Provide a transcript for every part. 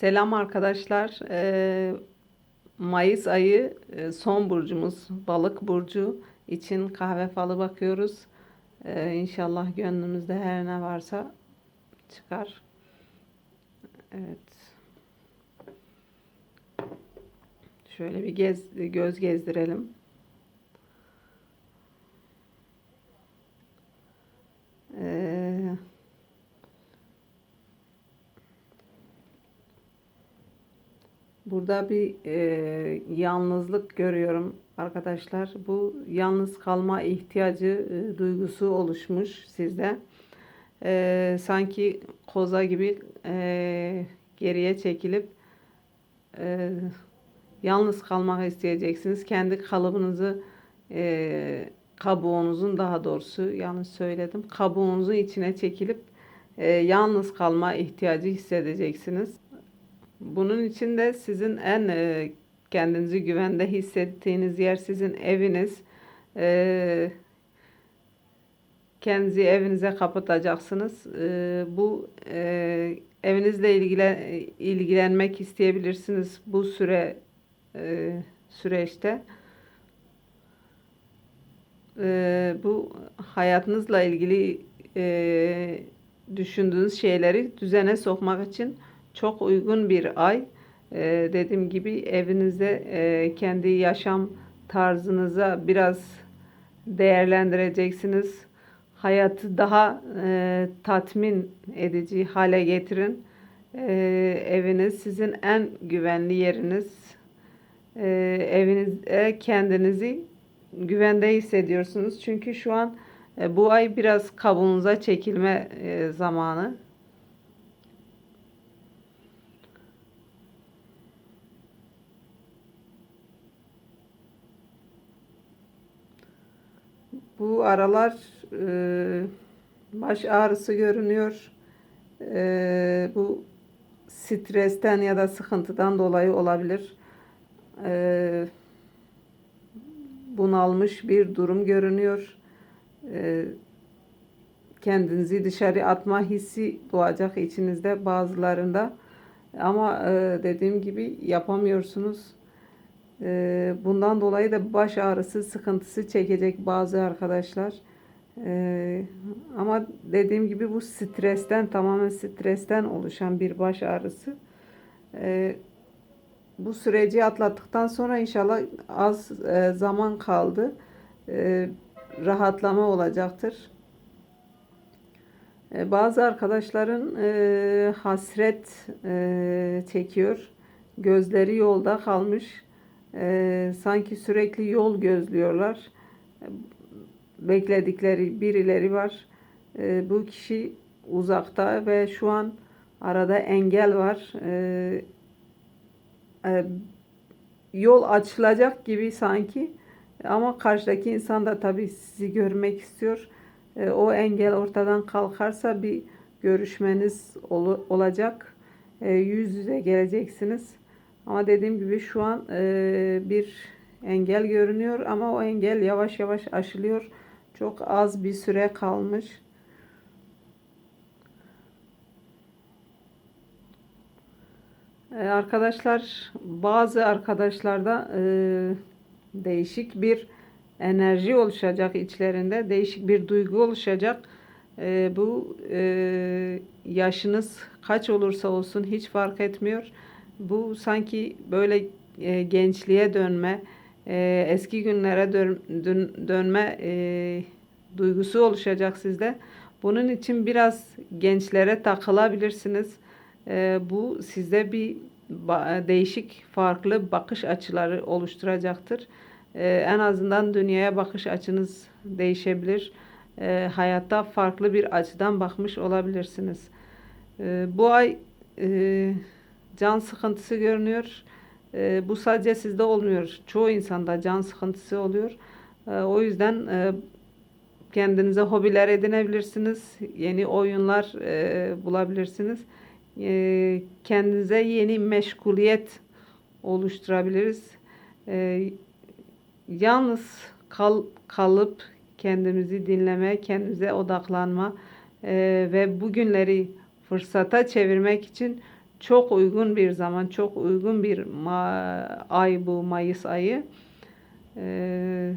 Selam arkadaşlar. Ee, Mayıs ayı e, son burcumuz balık burcu için kahve falı bakıyoruz. Ee, inşallah gönlümüzde her ne varsa çıkar. Evet. Şöyle bir gez, göz gezdirelim. Ee, Burada bir e, yalnızlık görüyorum arkadaşlar. Bu yalnız kalma ihtiyacı e, duygusu oluşmuş sizde. E, sanki koza gibi e, geriye çekilip e, yalnız kalmak isteyeceksiniz. Kendi kalıbınızı e, kabuğunuzun daha doğrusu yanlış söyledim. Kabuğunuzun içine çekilip e, yalnız kalma ihtiyacı hissedeceksiniz. Bunun için de sizin en e, kendinizi güvende hissettiğiniz yer sizin eviniz. E, kendinizi evinize kapatacaksınız. E, bu e, evinizle ilgile, ilgilenmek isteyebilirsiniz bu süre e, süreçte. E, bu hayatınızla ilgili e, düşündüğünüz şeyleri düzene sokmak için çok uygun bir ay. Ee, dediğim gibi evinizde e, kendi yaşam tarzınıza biraz değerlendireceksiniz. Hayatı daha e, tatmin edici hale getirin. E, eviniz sizin en güvenli yeriniz. E, evinizde kendinizi güvende hissediyorsunuz. Çünkü şu an e, bu ay biraz kabuğunuza çekilme e, zamanı. Bu aralar e, baş ağrısı görünüyor. E, bu stresten ya da sıkıntıdan dolayı olabilir. E, bunalmış bir durum görünüyor. E, kendinizi dışarı atma hissi doğacak içinizde bazılarında. Ama e, dediğim gibi yapamıyorsunuz. Ee, bundan dolayı da baş ağrısı sıkıntısı çekecek bazı arkadaşlar. Ee, ama dediğim gibi bu stresten tamamen stresten oluşan bir baş ağrısı. Ee, bu süreci atlattıktan sonra inşallah az e, zaman kaldı. rahatlama olacaktır. bazı arkadaşların e, hasret e, çekiyor. Gözleri yolda kalmış e, sanki sürekli yol gözlüyorlar. Bekledikleri birileri var. E, bu kişi uzakta ve şu an arada engel var. E, e, yol açılacak gibi sanki ama karşıdaki insan da tabii sizi görmek istiyor. E, o engel ortadan kalkarsa bir görüşmeniz ol, olacak. E, yüz yüze geleceksiniz. Ama dediğim gibi şu an e, bir engel görünüyor ama o engel yavaş yavaş aşılıyor. Çok az bir süre kalmış. E, arkadaşlar bazı arkadaşlarda e, değişik bir enerji oluşacak içlerinde. Değişik bir duygu oluşacak. E, bu e, yaşınız kaç olursa olsun hiç fark etmiyor bu sanki böyle e, gençliğe dönme, e, eski günlere dön, dön, dönme e, duygusu oluşacak sizde. Bunun için biraz gençlere takılabilirsiniz. E, bu sizde bir değişik, farklı bakış açıları oluşturacaktır. E, en azından dünyaya bakış açınız değişebilir. E, hayatta farklı bir açıdan bakmış olabilirsiniz. E, bu ay e, can sıkıntısı görünüyor. E, bu sadece sizde olmuyor. Çoğu insanda can sıkıntısı oluyor. E, o yüzden e, kendinize hobiler edinebilirsiniz. Yeni oyunlar e, bulabilirsiniz. E, kendinize yeni meşguliyet oluşturabiliriz. E, yalnız kal, kalıp kendimizi dinleme, kendimize odaklanma e, ve bugünleri fırsata çevirmek için çok uygun bir zaman, çok uygun bir ay bu Mayıs ayı. Ee,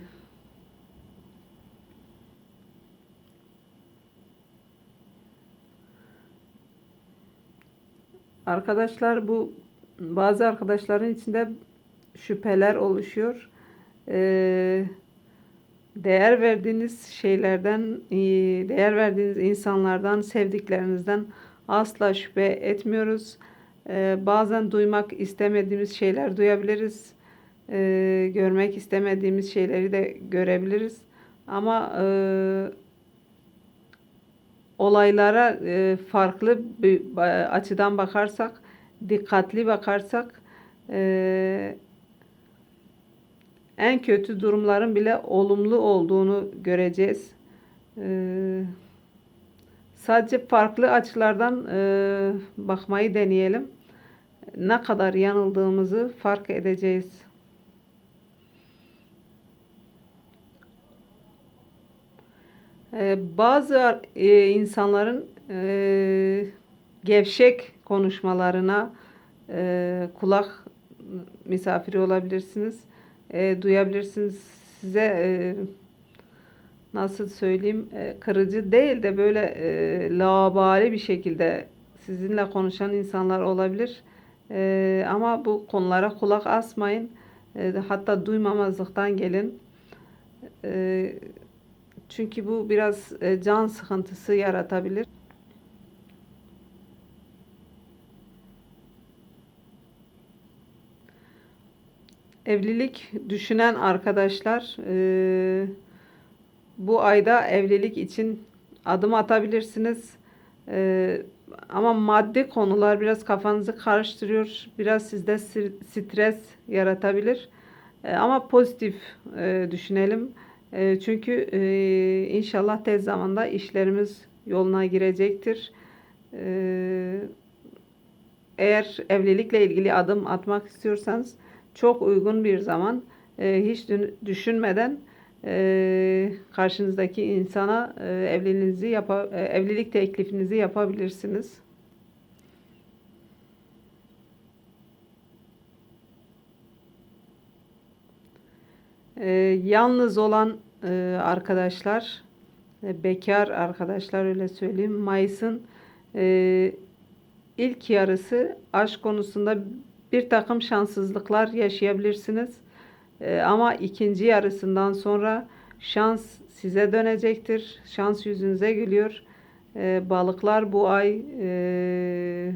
arkadaşlar bu bazı arkadaşların içinde şüpheler oluşuyor. Ee, değer verdiğiniz şeylerden, e, değer verdiğiniz insanlardan, sevdiklerinizden asla şüphe etmiyoruz. Ee, bazen duymak istemediğimiz şeyler duyabiliriz. Ee, görmek istemediğimiz şeyleri de görebiliriz. Ama e, olaylara e, farklı bir açıdan bakarsak, dikkatli bakarsak e, en kötü durumların bile olumlu olduğunu göreceğiz. E, sadece farklı açılardan e, bakmayı deneyelim. Ne kadar yanıldığımızı fark edeceğiz. Ee, bazı e, insanların e, gevşek konuşmalarına e, kulak misafiri olabilirsiniz. E, duyabilirsiniz. Size e, nasıl söyleyeyim e, kırıcı değil de böyle e, laubali bir şekilde sizinle konuşan insanlar olabilir. E, ama bu konulara kulak asmayın. E, hatta duymamazlıktan gelin. E, çünkü bu biraz e, can sıkıntısı yaratabilir. Evlilik düşünen arkadaşlar e, bu ayda evlilik için adım atabilirsiniz. E, ama maddi konular biraz kafanızı karıştırıyor. Biraz sizde si- stres yaratabilir. E, ama pozitif e, düşünelim. E, çünkü e, inşallah tez zamanda işlerimiz yoluna girecektir. E, eğer evlilikle ilgili adım atmak istiyorsanız çok uygun bir zaman e, hiç düşünmeden e, karşınızdaki insana e, evliliğinizi yapa, e, evlilik teklifinizi yapabilirsiniz. E, yalnız olan e, arkadaşlar, e, bekar arkadaşlar öyle söyleyeyim. Mayıs'ın e, ilk yarısı aşk konusunda bir takım şanssızlıklar yaşayabilirsiniz. E, ama ikinci yarısından sonra şans size dönecektir. Şans yüzünüze gülüyor. E, balıklar bu ay e,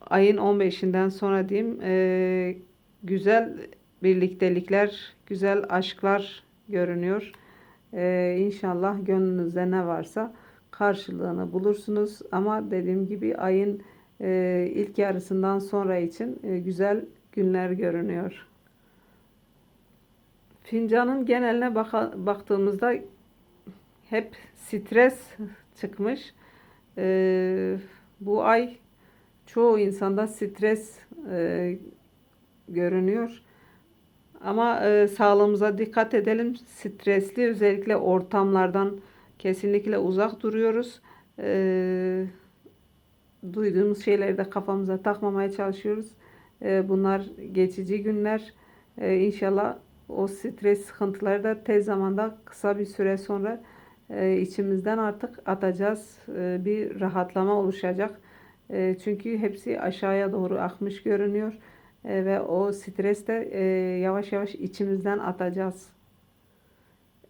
ayın 15'inden sonra diyeyim e, güzel birliktelikler, güzel aşklar görünüyor. E, inşallah gönlünüzde ne varsa karşılığını bulursunuz. Ama dediğim gibi ayın e, ilk yarısından sonra için güzel günler görünüyor. Fincanın geneline baka, baktığımızda hep stres çıkmış. E, bu ay çoğu insanda stres e, görünüyor. Ama e, sağlığımıza dikkat edelim. Stresli özellikle ortamlardan kesinlikle uzak duruyoruz. E, duyduğumuz şeyleri de kafamıza takmamaya çalışıyoruz. E, bunlar geçici günler. E, inşallah o stres sıkıntıları da tez zamanda kısa bir süre sonra e, içimizden artık atacağız. E, bir rahatlama oluşacak. E, çünkü hepsi aşağıya doğru akmış görünüyor. E, ve o stres de e, yavaş yavaş içimizden atacağız.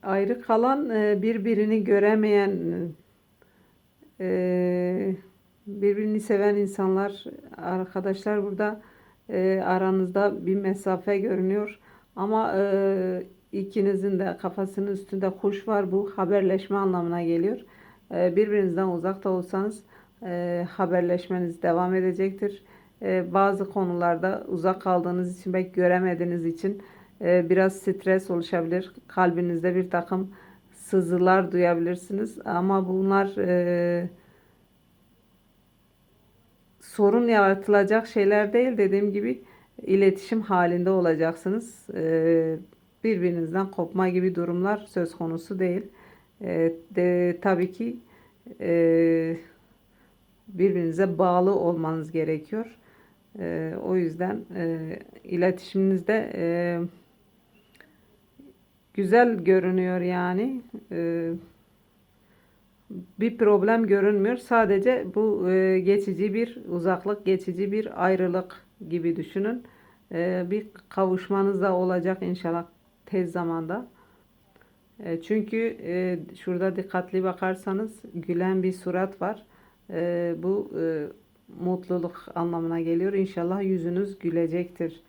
Ayrı kalan e, birbirini göremeyen e, birbirini seven insanlar, arkadaşlar burada e, aranızda bir mesafe görünüyor. Ama e, ikinizin de kafasının üstünde kuş var. Bu haberleşme anlamına geliyor. E, birbirinizden uzakta olsanız e, haberleşmeniz devam edecektir. E, bazı konularda uzak kaldığınız için belki göremediğiniz için e, biraz stres oluşabilir. Kalbinizde bir takım sızılar duyabilirsiniz. Ama bunlar e, sorun yaratılacak şeyler değil. Dediğim gibi iletişim halinde olacaksınız. E, birbirinizden kopma gibi durumlar söz konusu değil. E, de, tabii ki e, birbirinize bağlı olmanız gerekiyor. E, o yüzden e, iletişiminizde e, güzel görünüyor yani. Bir problem görünmüyor. Sadece bu geçici bir uzaklık, geçici bir ayrılık gibi düşünün. E, bir kavuşmanız da olacak inşallah tez zamanda. E, çünkü e, şurada dikkatli bakarsanız gülen bir surat var. E, bu e, mutluluk anlamına geliyor. İnşallah yüzünüz gülecektir.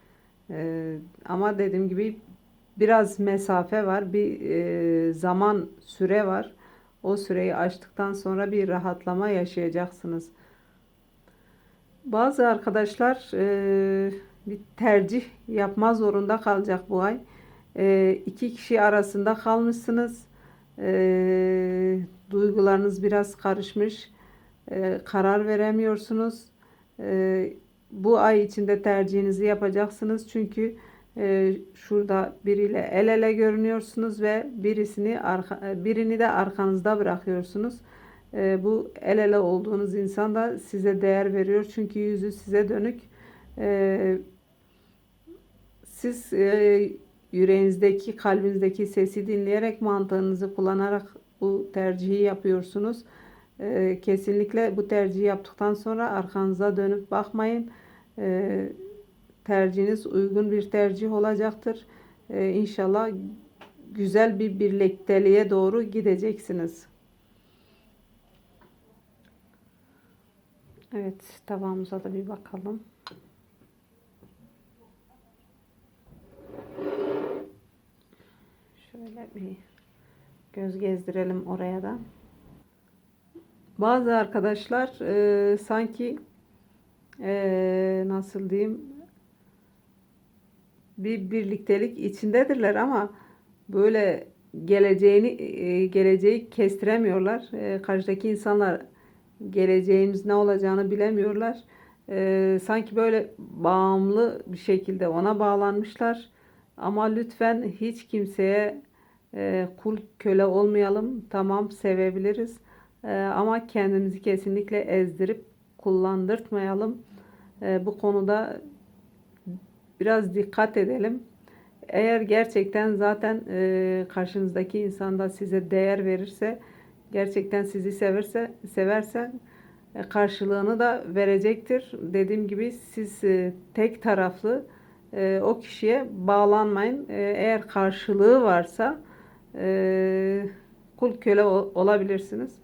Ama dediğim gibi biraz mesafe var, bir e, zaman süre var. O süreyi aştıktan sonra bir rahatlama yaşayacaksınız. Bazı arkadaşlar e, bir tercih yapma zorunda kalacak bu ay. E, iki kişi arasında kalmışsınız. E, duygularınız biraz karışmış. E, karar veremiyorsunuz. E, bu ay içinde tercihinizi yapacaksınız. Çünkü e, şurada biriyle el ele görünüyorsunuz ve birisini arka, birini de arkanızda bırakıyorsunuz. E, bu el ele olduğunuz insan da size değer veriyor. Çünkü yüzü size dönük. E, siz e, yüreğinizdeki, kalbinizdeki sesi dinleyerek, mantığınızı kullanarak bu tercihi yapıyorsunuz. E, kesinlikle bu tercihi yaptıktan sonra arkanıza dönüp bakmayın. E, tercihiniz uygun bir tercih olacaktır. E, inşallah güzel bir birlikteliğe doğru gideceksiniz. Evet, tabağımıza da bir bakalım. Şöyle bir göz gezdirelim oraya da. Bazı arkadaşlar e, sanki e, nasıl diyeyim bir birliktelik içindedirler ama böyle geleceğini e, geleceği kestiremiyorlar. E, karşıdaki insanlar geleceğiniz ne olacağını bilemiyorlar. E, sanki böyle bağımlı bir şekilde ona bağlanmışlar. Ama lütfen hiç kimseye e, kul köle olmayalım. Tamam sevebiliriz. E, ama kendimizi kesinlikle ezdirip kullandırtmayalım. E, bu konuda biraz dikkat edelim. Eğer gerçekten zaten e, karşınızdaki insan da size değer verirse, gerçekten sizi severse, seversen e, karşılığını da verecektir. Dediğim gibi siz e, tek taraflı e, o kişiye bağlanmayın. Eğer karşılığı varsa kul köle ol, olabilirsiniz.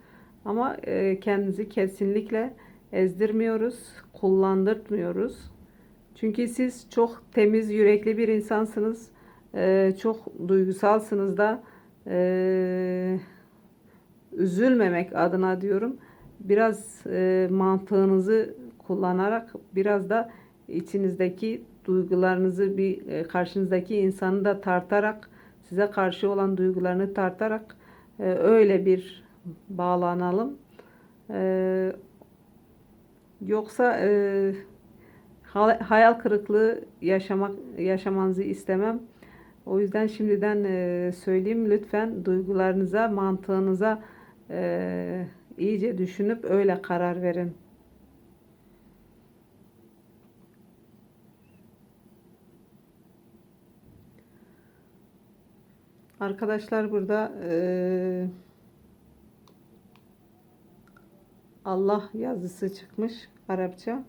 Ama kendinizi kesinlikle ezdirmiyoruz, kullandırtmıyoruz. Çünkü siz çok temiz yürekli bir insansınız. Çok duygusalsınız da üzülmemek adına diyorum. Biraz e, mantığınızı kullanarak biraz da içinizdeki duygularınızı bir e, karşınızdaki insanı da tartarak size karşı olan duygularını tartarak e, öyle bir bağlanalım. E, yoksa e, hayal kırıklığı yaşamak yaşamanızı istemem. O yüzden şimdiden e, söyleyeyim lütfen duygularınıza, mantığınıza e, iyice düşünüp öyle karar verin. Arkadaşlar burada e, Allah yazısı çıkmış Arapça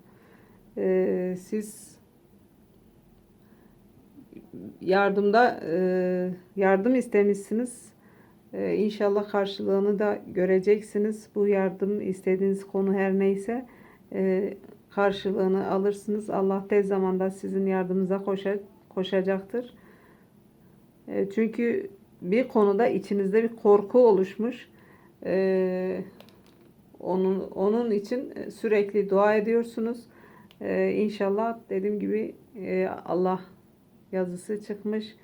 e, siz yardımda e, yardım istemişsiniz. E, inşallah karşılığını da göreceksiniz. Bu yardım istediğiniz konu her neyse e, karşılığını alırsınız. Allah tez zamanda sizin yardımınıza koşa, koşacaktır. E, çünkü bir konuda içinizde bir korku oluşmuş. E, onun onun için sürekli dua ediyorsunuz. Ee, inşallah dediğim gibi e, Allah yazısı çıkmış.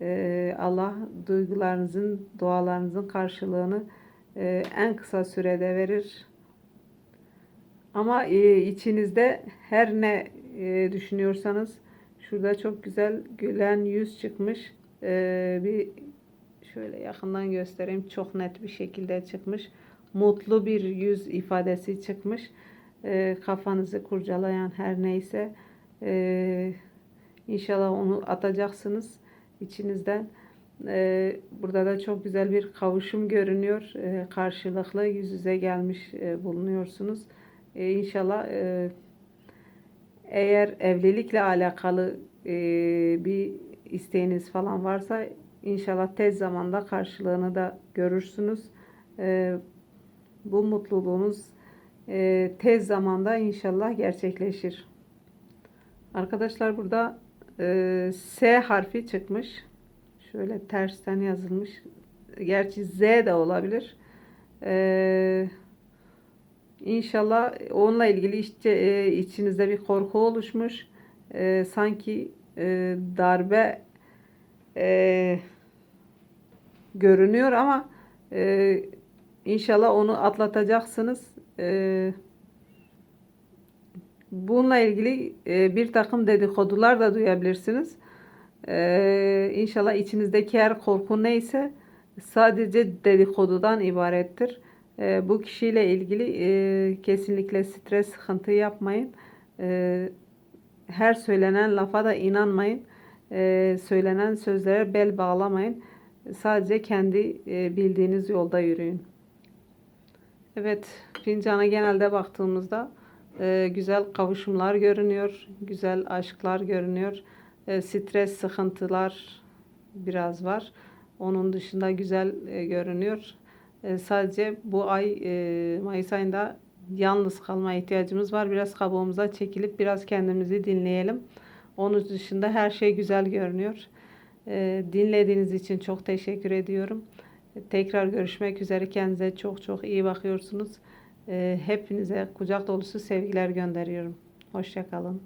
Ee, Allah duygularınızın, dualarınızın karşılığını e, en kısa sürede verir. Ama e, içinizde her ne e, düşünüyorsanız şurada çok güzel gülen yüz çıkmış. E, bir şöyle yakından göstereyim. Çok net bir şekilde çıkmış. Mutlu bir yüz ifadesi çıkmış. e, kafanızı kurcalayan her neyse inşallah onu atacaksınız içinizden. E, burada da çok güzel bir kavuşum görünüyor. E, karşılıklı yüz yüze gelmiş e, bulunuyorsunuz. E, inşallah e, eğer evlilikle alakalı e, bir isteğiniz falan varsa inşallah tez zamanda karşılığını da görürsünüz. E, bu mutluluğunuz e, tez zamanda inşallah gerçekleşir. Arkadaşlar burada e, S harfi çıkmış. Şöyle tersten yazılmış. Gerçi Z de olabilir. E, İnşallah onunla ilgili işte e, içinizde bir korku oluşmuş. E, sanki e, darbe e, görünüyor ama e, inşallah onu atlatacaksınız. E, bununla ilgili e, bir takım dedikodular da duyabilirsiniz. E, inşallah içinizdeki her korku neyse sadece dedikodudan ibarettir. E, bu kişiyle ilgili e, kesinlikle stres, sıkıntı yapmayın. E, her söylenen lafa da inanmayın. E, söylenen sözlere bel bağlamayın. Sadece kendi e, bildiğiniz yolda yürüyün. Evet, fincana genelde baktığımızda e, güzel kavuşumlar görünüyor, güzel aşklar görünüyor. E, stres, sıkıntılar biraz var. Onun dışında güzel e, görünüyor. E, sadece bu ay e, Mayıs ayında yalnız kalma ihtiyacımız var. Biraz kabuğumuza çekilip biraz kendimizi dinleyelim. Onun dışında her şey güzel görünüyor. E, dinlediğiniz için çok teşekkür ediyorum. Tekrar görüşmek üzere. Kendinize çok çok iyi bakıyorsunuz. E, hepinize kucak dolusu sevgiler gönderiyorum. Hoşçakalın.